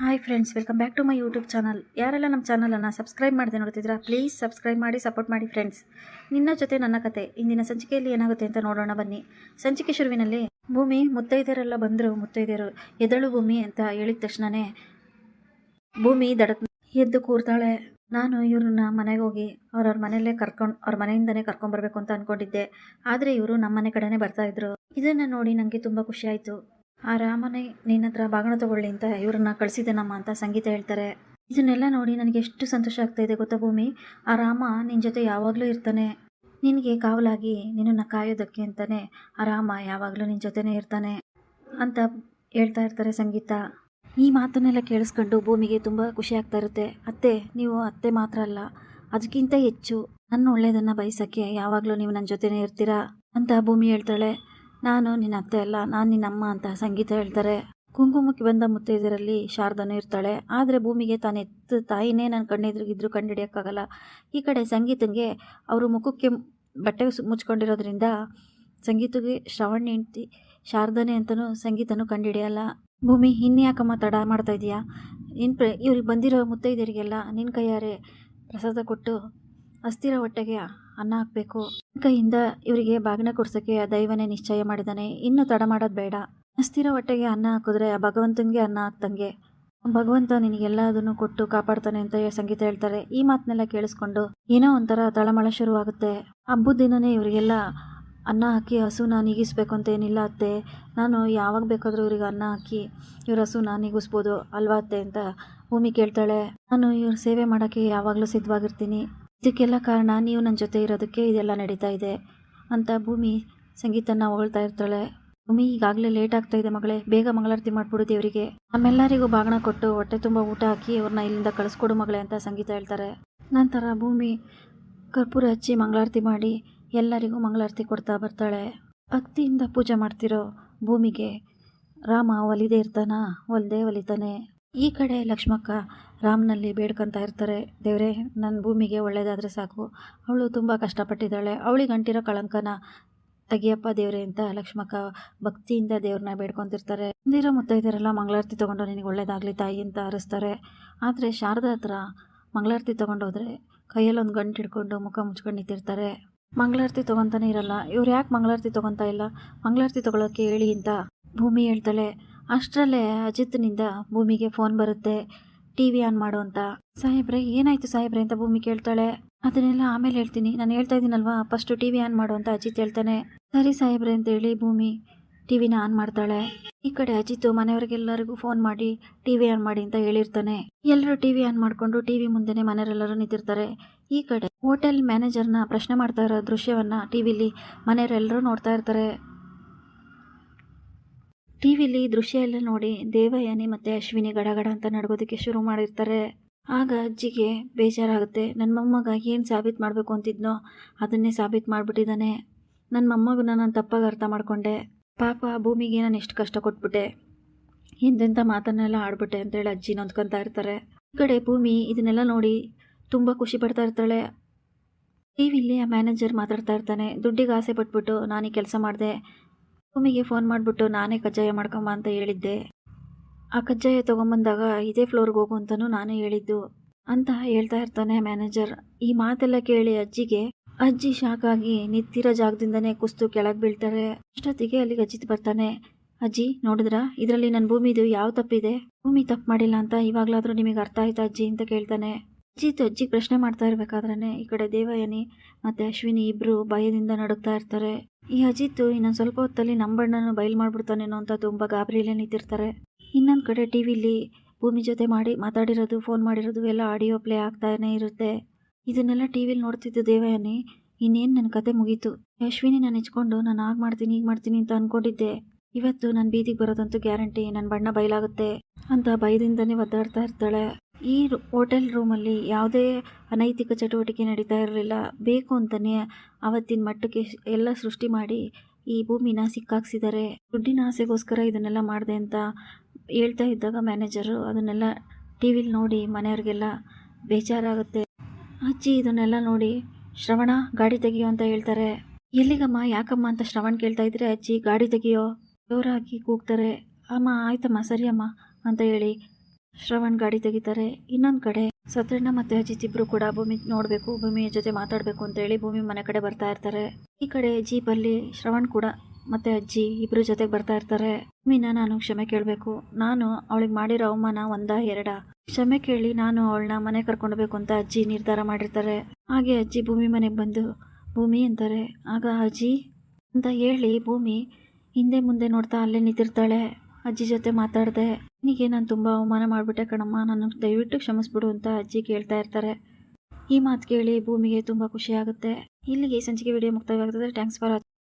Hi friends welcome back to my YouTube channel ಯಾರೆಲ್ಲ ನಮ್ಮ ಚಾನಲನ್ನು ಸಬ್ಸ್ಕ್ರೈಬ್ ಮಾಡದೆ ನೋಡ್ತಿದ್ದೀರಾ ಪ್ಲೀಸ್ ಸಬ್ಸ್ಕ್ರೈಬ್ ಮಾಡಿ ಸಪೋರ್ಟ್ ಮಾಡಿ ಫ್ರೆಂಡ್ಸ್ ನಿನ್ನ ಜೊತೆ ನನ್ನ ಕತೆ, ಇಂದಿನ ಸಂಚಿಕೆಯಲ್ಲಿ ಏನಾಗುತ್ತೆ ಅಂತ ನೋಡೋಣ ಬನ್ನಿ. ಸಂಚಿಕೆ ಶುರುವಿನಲ್ಲಿ, ಭೂಮಿ, ಮುತ್ತೈದೆಯರೆಲ್ಲ ಬಂದರು, ಮುತ್ತೈದೆಯರು ಎದಳು ಭೂಮಿ ಅಂತ ಹೇಳಿದ ತಕ್ಷಣವೇ ಭೂಮಿ ದಡಕ್ ಎದ್ದು ಕೂರ್ತಾಳೆ. ನಾನು ಇವ್ರನ್ನ ಮನೆಗೆ ಹೋಗಿ ಅವ್ರವ್ರ ಮನೆಯಲ್ಲೇ ಕರ್ಕೊಂಡು, ಅವ್ರ ಮನೆಯಿಂದನೇ ಕರ್ಕೊಂಡ್ಬರ್ಬೇಕು ಅಂತ ಅಂದ್ಕೊಂಡಿದ್ದೆ ಆದರೆ ಇವರು ನಮ್ಮ ಮನೆ ಕಡೆನೇ ಬರ್ತಾ ಇದ್ರು. ಇದನ್ನು ನೋಡಿ ನನಗೆ ತುಂಬ ಖುಷಿ ಆಯಿತು. ಆ ರಾಮನೇ, ನಿನ್ನ ಹತ್ರ ಬಾಗಣ ತಗೊಳ್ಳಿ ಅಂತ ಇವ್ರನ್ನ ಕಳಿಸಿದ್ದೇನಮ್ಮ ಅಂತ ಸಂಗೀತ ಹೇಳ್ತಾರೆ. ಇದನ್ನೆಲ್ಲ ನೋಡಿ ನನಗೆ ಎಷ್ಟು ಸಂತೋಷ ಆಗ್ತಾ ಇದೆ ಗೊತ್ತಾ ಭೂಮಿ? ಆ ರಾಮ ನಿನ್ನ ಜೊತೆ ಯಾವಾಗಲೂ ಇರ್ತಾನೆ. ನಿನಗೆ ಕಾವಲಾಗಿ ನಿನ್ನನ್ನು ಕಾಯೋದಕ್ಕೆ ಅಂತಾನೆ ಆ ರಾಮ ಯಾವಾಗಲೂ ನಿನ್ನ ಜೊತೆನೇ ಇರ್ತಾನೆ ಅಂತ ಹೇಳ್ತಾ ಇರ್ತಾರೆ ಸಂಗೀತ. ಈ ಮಾತನ್ನೆಲ್ಲ ಕೇಳಿಸ್ಕೊಂಡು ಭೂಮಿಗೆ ತುಂಬ ಖುಷಿ ಆಗ್ತಾ ಇರುತ್ತೆ. ಅತ್ತೆ, ನೀವು ಅತ್ತೆ ಮಾತ್ರ ಅಲ್ಲ, ಅದಕ್ಕಿಂತ ಹೆಚ್ಚು ನನ್ನ ಒಳ್ಳೆಯದನ್ನು ಬಯಸೋಕ್ಕೆ ಯಾವಾಗಲೂ ನೀವು ನನ್ನ ಜೊತೆನೇ ಇರ್ತೀರಾ? ಅಂತ ಭೂಮಿ ಹೇಳ್ತಾಳೆ. ನಾನು ನಿನ್ನ ಅತ್ತೆ ಅಲ್ಲ, ನಾನು ನಿನ್ನ ಅಮ್ಮ ಅಂತ ಸಂಗೀತ ಹೇಳ್ತಾರೆ. ಕುಂಕುಮಕ್ಕೆ ಬಂದ ಮುತ್ತೈದರಲ್ಲಿ ಶಾರದನೂ ಇರ್ತಾಳೆ. ಆದರೆ ಭೂಮಿಗೆ ತಾನು ಎತ್ತ, ತಾಯಿನೇ ನನ್ನ ಕಣ್ಣೆದುರಿಗಿದ್ರು ಕಂಡುಹಿಡಿಯೋಕ್ಕಾಗಲ್ಲ. ಈ ಕಡೆ ಸಂಗೀತಂಗೆ ಅವರು ಮುಖಕ್ಕೆ ಬಟ್ಟೆ ಮುಚ್ಕೊಂಡಿರೋದ್ರಿಂದ ಸಂಗೀತಗೆ ಶ್ರವಣ್ ಹೆಂಡ್ತಿ ಶಾರದನೆ ಅಂತಲೂ ಸಂಗೀತನೂ ಕಂಡುಹಿಡಿಯಲ್ಲ. ಭೂಮಿ ಇನ್ಯಾಕಮ್ಮ ತಡ ಮಾಡ್ತಾ ಇದೀಯಾ? ನಿನ್ನ ಪ್ರ, ಇವ್ರಿಗೆ ಬಂದಿರೋ ಮುತ್ತೈದೆಯರಿಗೆಲ್ಲ ನಿನ್ನ ಕೈಯಾರೆ ಪ್ರಸಾದ ಕೊಟ್ಟು ಅಸ್ಥಿರ ಹೊಟ್ಟೆಗೆ ಅನ್ನ ಹಾಕಬೇಕು. ಕೈಯಿಂದ ಇವರಿಗೆ ಬಾಗಿನ ಕೊಡ್ಸೋಕೆ ದೈವನೇ ನಿಶ್ಚಯ ಮಾಡಿದ್ದಾನೆ ಇನ್ನು ತಡ ಮಾಡೋದು ಬೇಡ. ಅಸ್ಥಿರ ಹೊಟ್ಟೆಗೆ ಅನ್ನ ಹಾಕಿದ್ರೆ ಆ ಭಗವಂತನಿಗೆ ಅನ್ನ ಹಾಕ್ದಂಗೆ. ಭಗವಂತ ನಿನಗೆಲ್ಲದನ್ನು ಕೊಟ್ಟು ಕಾಪಾಡ್ತಾನೆ ಅಂತ ಸಂಗೀತ ಹೇಳ್ತಾರೆ. ಈ ಮಾತನ್ನೆಲ್ಲ ಕೇಳಿಸ್ಕೊಂಡು ಏನೋ ಒಂಥರ ತಳಮಳ ಶುರುವಾಗುತ್ತೆ. ಹಬ್ಬದ ದಿನನೇ ಇವರಿಗೆಲ್ಲ ಅನ್ನ ಹಾಕಿ ಹಸುನ ನೀಗಿಸ್ಬೇಕು ಅಂತ ಏನಿಲ್ಲ ಅತ್ತೆ. ನಾನು ಯಾವಾಗ ಬೇಕಾದರೂ ಇವ್ರಿಗೆ ಅನ್ನ ಹಾಕಿ ಇವ್ರ ಹಸುನ ನೀಗಿಸ್ಬೋದು ಅಲ್ವಾ ಅತ್ತೆ ಅಂತ ಭೂಮಿ ಕೇಳ್ತಾಳೆ. ನಾನು ಇವ್ರ ಸೇವೆ ಮಾಡೋಕ್ಕೆ ಯಾವಾಗಲೂ ಸಿದ್ಧವಾಗಿರ್ತೀನಿ. ಇದಕ್ಕೆಲ್ಲ ಕಾರಣ ನೀವು ನನ್ನ ಜೊತೆ ಇರೋದಕ್ಕೆ ಇದೆಲ್ಲ ನಡೀತಾ ಇದೆ ಅಂತ ಭೂಮಿ ಸಂಗೀತನ ಹೊಗಳ್ತಾ ಇರ್ತಾಳೆ. ಭೂಮಿ ಈಗಾಗಲೇ ಲೇಟ್ ಆಗ್ತಾ ಇದೆ ಮಗಳೇ, ಬೇಗ ಮಂಗಳಾರತಿ ಮಾಡ್ಬಿಡು ದೇವರಿಗೆ. ನಮ್ಮೆಲ್ಲರಿಗೂ ಬಾಗಣ ಕೊಟ್ಟು ಹೊಟ್ಟೆ ತುಂಬ ಊಟ ಹಾಕಿ ಅವ್ರನ್ನ ಇಲ್ಲಿಂದ ಕಳಿಸ್ಕೊಡು ಮಗಳೇ ಅಂತ ಸಂಗೀತ ಹೇಳ್ತಾರೆ. ನಂತರ ಭೂಮಿ ಕರ್ಪೂರ ಹಚ್ಚಿ ಮಂಗಳಾರತಿ ಮಾಡಿ ಎಲ್ಲರಿಗೂ ಮಂಗಳಾರತಿ ಕೊಡ್ತಾ ಬರ್ತಾಳೆ. ಭಕ್ತಿಯಿಂದ ಪೂಜೆ ಮಾಡ್ತಿರೋ ಭೂಮಿಗೆ ರಾಮ ಒಲಿದೇ ಇರ್ತಾನ? ಒಲ್ದೇ ಒಲಿತಾನೆ. ಈ ಕಡೆ ಲಕ್ಷ್ಮಕ್ಕ ರಾಮನಲ್ಲಿ ಬೇಡ್ಕೊಂತ ಇರ್ತಾರೆ. ದೇವರೇ ನನ್ನ ಭೂಮಿಗೆ ಒಳ್ಳೆಯದಾದರೆ ಸಾಕು. ಅವಳು ತುಂಬ ಕಷ್ಟಪಟ್ಟಿದ್ದಾಳೆ. ಅವಳಿಗೆ ಅಂಟಿರೋ ಕಳಂಕನ ತೆಗಿಯಪ್ಪ ದೇವ್ರೆ ಅಂತ ಲಕ್ಷ್ಮಕ್ಕ ಭಕ್ತಿಯಿಂದ ದೇವ್ರನ್ನ ಬೇಡ್ಕೊತಿರ್ತಾರೆ. ಬಂದಿರೋ ಮುತ್ತೈದರೆಲ್ಲ ಮಂಗಳಾರತಿ ತೊಗೊಂಡು ನಿನಗೆ ಒಳ್ಳೇದಾಗಲಿ ತಾಯಿ ಅಂತ ಹರಿಸ್ತಾರೆ ಆದರೆ ಶಾರದಾ ಹತ್ರ ಮಂಗಳಾರತಿ ತೊಗೊಂಡೋದ್ರೆ ಕೈಯಲ್ಲಿ ಒಂದು ಗಂಟು ಹಿಡ್ಕೊಂಡು ಮುಖ ಮುಚ್ಕೊಂಡು ನಿಂತಿರ್ತಾರೆ. ಮಂಗಳಾರತಿ ತೊಗೊತಾನೆ ಇರಲ್ಲ. ಇವ್ರು ಯಾಕೆ ಮಂಗಳಾರತಿ ತೊಗೊತಾ ಇಲ್ಲ? ಮಂಗಳಾರತಿ ತೊಗೊಳಕ್ಕೆ ಹೇಳಿ ಅಂತ ಭೂಮಿ ಹೇಳ್ತಾಳೆ. ಅಷ್ಟರಲ್ಲೇ ಅಜಿತ್ನಿಂದ ಭೂಮಿಗೆ ಫೋನ್ ಬರುತ್ತೆ. ಟಿ ವಿ ಆನ್ ಮಾಡು ಅಂತ. ಸಾಹೇಬ್ರೆ, ಏನಾಯ್ತು ಸಾಹೇಬ್ರೆ ಅಂತ ಭೂಮಿ ಕೇಳ್ತಾಳೆ. ಅದನ್ನೆಲ್ಲ ಆಮೇಲೆ ಹೇಳ್ತೀನಿ. ನಾನು ಹೇಳ್ತಾ ಇದ್ದೀನಲ್ವಾ? ಫಸ್ಟ್ ಟಿವಿ ಆನ್ ಮಾಡು ಅಂತ ಅಜಿತ್ ಹೇಳ್ತಾನೆ. ಸರಿ ಸಾಹೇಬ್ರೆ ಅಂತ ಹೇಳಿ ಭೂಮಿ ಟಿ ವಿನ ಆನ್ ಮಾಡ್ತಾಳೆ. ಈ ಕಡೆ ಅಜಿತ್ತು ಮನೆಯವರಿಗೆಲ್ಲರಿಗೂ ಫೋನ್ ಮಾಡಿ ಟಿವಿ ಆನ್ ಮಾಡಿ ಅಂತ ಹೇಳಿರ್ತಾನೆ. ಎಲ್ಲರೂ ಟಿವಿ ಆನ್ ಮಾಡಿಕೊಂಡು ಟಿವಿ ಮುಂದೆನೆ ಮನೆಯವರೆಲ್ಲರೂ ನಿಂತಿರ್ತಾರೆ. ಈ ಕಡೆ ಹೋಟೆಲ್ ಮ್ಯಾನೇಜರ್ನ ಪ್ರಶ್ನೆ ಮಾಡ್ತಾ ಇರೋ ದೃಶ್ಯವನ್ನ ಟಿ ವಿಲಿ ಮನೆಯವರೆಲ್ಲರೂ ನೋಡ್ತಾ ಇರ್ತಾರೆ. ಟಿ ವಿಲಿ ದೃಶ್ಯ ಎಲ್ಲ ನೋಡಿ ದೇವಯಾನಿ ಮತ್ತು ಅಶ್ವಿನಿ ಗಡಗಡ ಅಂತ ನಡ್ಗೋದಕ್ಕೆ ಶುರು ಮಾಡಿರ್ತಾರೆ. ಆಗ ಅಜ್ಜಿಗೆ ಬೇಜಾರಾಗುತ್ತೆ ನನ್ನ ಮೊಮ್ಮಗ ಏನು ಸಾಬೀತು ಮಾಡಬೇಕು ಅಂತಿದ್ನೋ ಅದನ್ನೇ ಸಾಬೀತು ಮಾಡಿಬಿಟ್ಟಿದ್ದಾನೆ ನನ್ನ ಮೊಮ್ಮಗನ ನಾನು ತಪ್ಪಾಗಿ ಅರ್ಥ ಮಾಡಿಕೊಂಡೆ. ಪಾಪ ಭೂಮಿಗೆ ನಾನು ಎಷ್ಟು ಕಷ್ಟ ಕೊಟ್ಬಿಟ್ಟೆ. ಎಂತೆಂಥ ಮಾತನ್ನೆಲ್ಲ ಆಡ್ಬಿಟ್ಟೆ ಅಂತೇಳಿ ಅಜ್ಜಿ ನೊಂದ್ಕೊತಾ ಇರ್ತಾರೆ. ಈ ಕಡೆ ಭೂಮಿ ಇದನ್ನೆಲ್ಲ ನೋಡಿ ತುಂಬ ಖುಷಿ ಪಡ್ತಾ ಇರ್ತಾಳೆ. ಟಿ ವಿಲಿ ಆ ಮ್ಯಾನೇಜರ್ ಮಾತಾಡ್ತಾ ಇರ್ತಾನೆ, ದುಡ್ಡಿಗೆ ಆಸೆ ಪಟ್ಬಿಟ್ಟು ನಾನು ಕೆಲಸ ಮಾಡಿದೆ. ಭೂಮಿಗೆ ಫೋನ್ ಮಾಡಿಬಿಟ್ಟು ನಾನೇ ಕಜ್ಜಾಯ ಮಾಡ್ಕೊಂಬ ಅಂತ ಹೇಳಿದ್ದೆ. ಆ ಕಜ್ಜಾಯ ತೊಗೊಂಬಂದಾಗ ಇದೇ ಫ್ಲೋರ್ಗೆ ಹೋಗು ಅಂತಲೂ ನಾನೇ ಹೇಳಿದ್ದು ಅಂತ ಹೇಳ್ತಾ ಇರ್ತಾನೆ ಮ್ಯಾನೇಜರ್. ಈ ಮಾತೆಲ್ಲ ಕೇಳಿ ಅಜ್ಜಿಗೆ, ಅಜ್ಜಿ ಶಾಕ್ ಆಗಿ ನಿಂತಿರೋ ಜಾಗದಿಂದನೇ ಕುಸ್ತು ಕೆಳಗೆ ಬೀಳ್ತಾರೆ. ಅಷ್ಟೊತ್ತಿಗೆ ಅಲ್ಲಿಗೆ ಅಜ್ಜಿತ್ ಬರ್ತಾನೆ. ಅಜ್ಜಿ, ನೋಡಿದ್ರಾ? ಇದರಲ್ಲಿ ನನ್ನ ಭೂಮಿದು ಯಾವ ತಪ್ಪಿದೆ? ಭೂಮಿ ತಪ್ಪು ಮಾಡಿಲ್ಲ ಅಂತ ಇವಾಗಲಾದರೂ ನಿಮಗೆ ಅರ್ಥ ಆಯ್ತಾ ಅಜ್ಜಿ? ಅಂತ ಕೇಳ್ತಾನೆ. ಅಜಿತ್ ಅಜ್ಜಿಗೆ ಪ್ರಶ್ನೆ ಮಾಡ್ತಾ ಇರಬೇಕಾದ್ರೆ ಈ ಕಡೆ ದೇವಯಾನಿ ಮತ್ತು ಅಶ್ವಿನಿ ಇಬ್ಬರು ಭಯದಿಂದ ನಡುಗ್ತಾ ಇರ್ತಾರೆ. ಈ ಅಜಿತ್ ಇನ್ನೊಂದು ಸ್ವಲ್ಪ ಹೊತ್ತಲ್ಲಿ ನಂಬಣ್ಣನ ಬಣ್ಣನ ಬಯಲು ಮಾಡಿಬಿಡ್ತಾನೇನೋ ಅಂತ ತುಂಬ ಗಾಬರಿಯಲ್ಲೇ ನಿಂತಿರ್ತಾರೆ. ಇನ್ನೊಂದು ಕಡೆ ಟಿ ವಿಲಿ ಭೂಮಿ ಜೊತೆ ಮಾಡಿ ಮಾತಾಡಿರೋದು, ಫೋನ್ ಮಾಡಿರೋದು ಎಲ್ಲ ಆಡಿಯೋ ಪ್ಲೇ ಆಗ್ತಾನೆ ಇರುತ್ತೆ. ಇದನ್ನೆಲ್ಲ ಟಿ ವಿಲಿ ನೋಡ್ತಿದ್ದು ದೇವಯಾನಿ. ಇನ್ನೇನು ನನ್ನ ಕತೆ ಮುಗೀತು. ಅಶ್ವಿನಿ ನಾನು ಹೆಚ್ಕೊಂಡು ನಾನು ಆಗ ಮಾಡ್ತೀನಿ ಈಗ ಮಾಡ್ತೀನಿ ಅಂತ ಅಂದ್ಕೊಂಡಿದ್ದೆ ಇವತ್ತು ನನ್ನ ಬೀದಿಗೆ ಬರೋದಂತೂ ಗ್ಯಾರಂಟಿ ನನ್ನ ಬಣ್ಣ ಬಯಲಾಗುತ್ತೆ ಅಂತ ಭಯದಿಂದನೇ ಒದ್ದಾಡ್ತಾ ಇರ್ತಾಳೆ. ಈ ಹೋಟೆಲ್ ರೂಮಲ್ಲಿ ಯಾವುದೇ ಅನೈತಿಕ ಚಟುವಟಿಕೆ ನಡೀತಾ ಇರಲಿಲ್ಲ. ಬೇಕು ಅಂತಾನೆ ಅವತ್ತಿನ ಮಟ್ಟಕ್ಕೆ ಎಲ್ಲ ಸೃಷ್ಟಿ ಮಾಡಿ ಈ ಭೂಮಿನ ಸಿಕ್ಕಾಕ್ಸಿದ್ದಾರೆ. ದುಡ್ಡಿನ ಆಸೆಗೋಸ್ಕರ ಇದನ್ನೆಲ್ಲ ಮಾಡಿದೆ ಅಂತ ಹೇಳ್ತಾ ಇದ್ದಾಗ ಮ್ಯಾನೇಜರು ಅದನ್ನೆಲ್ಲ ಟಿ ವಿಲಿ ನೋಡಿ ಮನೆಯವ್ರಿಗೆಲ್ಲ ಬೇಜಾರಾಗುತ್ತೆ. ಅಜ್ಜಿ, ಇದನ್ನೆಲ್ಲ ನೋಡಿ ಶ್ರವಣ ಗಾಡಿ ತೆಗಿಯೋ ಅಂತ ಹೇಳ್ತಾರೆ. ಎಲ್ಲಿಗಮ್ಮ, ಯಾಕಮ್ಮ ಅಂತ ಶ್ರವಣ್ ಕೇಳ್ತಾ ಇದ್ರೆ ಅಜ್ಜಿ, ಗಾಡಿ ತೆಗಿಯೋ, ಜೋರಾಗಿ ಕೂಗ್ತಾರೆ. ಅಮ್ಮ, ಆಯ್ತಮ್ಮ, ಸರಿಯಮ್ಮ, ಅಂತ ಹೇಳಿ ಶ್ರವಣ್ ಗಾಡಿ ತೆಗಿತಾರೆ, ಇನ್ನೊಂದು ಕಡೆ ಸತ್ಯಣ್ಣ ಮತ್ತೆ ಅಜಿತ್ ಇಬ್ರು ಕೂಡ ಭೂಮಿ ನೋಡಬೇಕು, ಭೂಮಿಯ ಜೊತೆ ಮಾತಾಡಬೇಕು ಅಂತ ಹೇಳಿ ಭೂಮಿ ಮನೆ ಕಡೆ ಬರ್ತಾ ಇರ್ತಾರೆ. ಈ ಕಡೆ ಜೀಪ್ ಅಲ್ಲಿ ಶ್ರವಣ್ ಕೂಡ ಮತ್ತೆ ಅಜ್ಜಿ ಇಬ್ರು ಜೊತೆಗೆ ಬರ್ತಾ ಇರ್ತಾರೆ. ಭೂಮಿನ ನಾನು ಕ್ಷಮೆ ಕೇಳಬೇಕು. ನಾನು ಅವಳಿಗೆ ಮಾಡಿರೋ ಅವಮಾನ ಒಂದ ಎರಡ? ಕ್ಷಮೆ ಕೇಳಿ ನಾನು ಅವಳನ್ನ ಮನೆ ಕರ್ಕೊಂಡ್ಬೇಕು ಅಂತ ಅಜ್ಜಿ ನಿರ್ಧಾರ ಮಾಡಿರ್ತಾರೆ. ಹಾಗೆ ಅಜ್ಜಿ ಭೂಮಿ ಮನೆಗೆ ಬಂದು, ಭೂಮಿ ಅಂತಾರೆ. ಆಗ ಅಜ್ಜಿ ಅಂತ ಹೇಳಿ ಭೂಮಿ ಹಿಂದೆ ಮುಂದೆ ನೋಡ್ತಾ ಅಲ್ಲೇ ನಿಂತಿರ್ತಾಳೆ. ಅಜ್ಜಿ ಜೊತೆ ಮಾತಾಡಿದೆ ನಿನಗೆ ನಾನು ತುಂಬ ಅವಮಾನ ಮಾಡಿಬಿಟ್ಟೆ ಕಣಮ್ಮ. ನಾನು ದಯವಿಟ್ಟು ಕ್ಷಮಿಸ್ಬಿಡು ಅಂತ ಅಜ್ಜಿ ಕೇಳ್ತಾ ಇರ್ತಾರೆ. ಈ ಮಾತು ಕೇಳಿ ಭೂಮಿಗೆ ತುಂಬ ಖುಷಿಯಾಗುತ್ತೆ ಇಲ್ಲಿಗೆ ಸಂಚಿಕೆ ವಿಡಿಯೋ ಮುಕ್ತಾಯವಾಗ್ತದೆ. Thanks for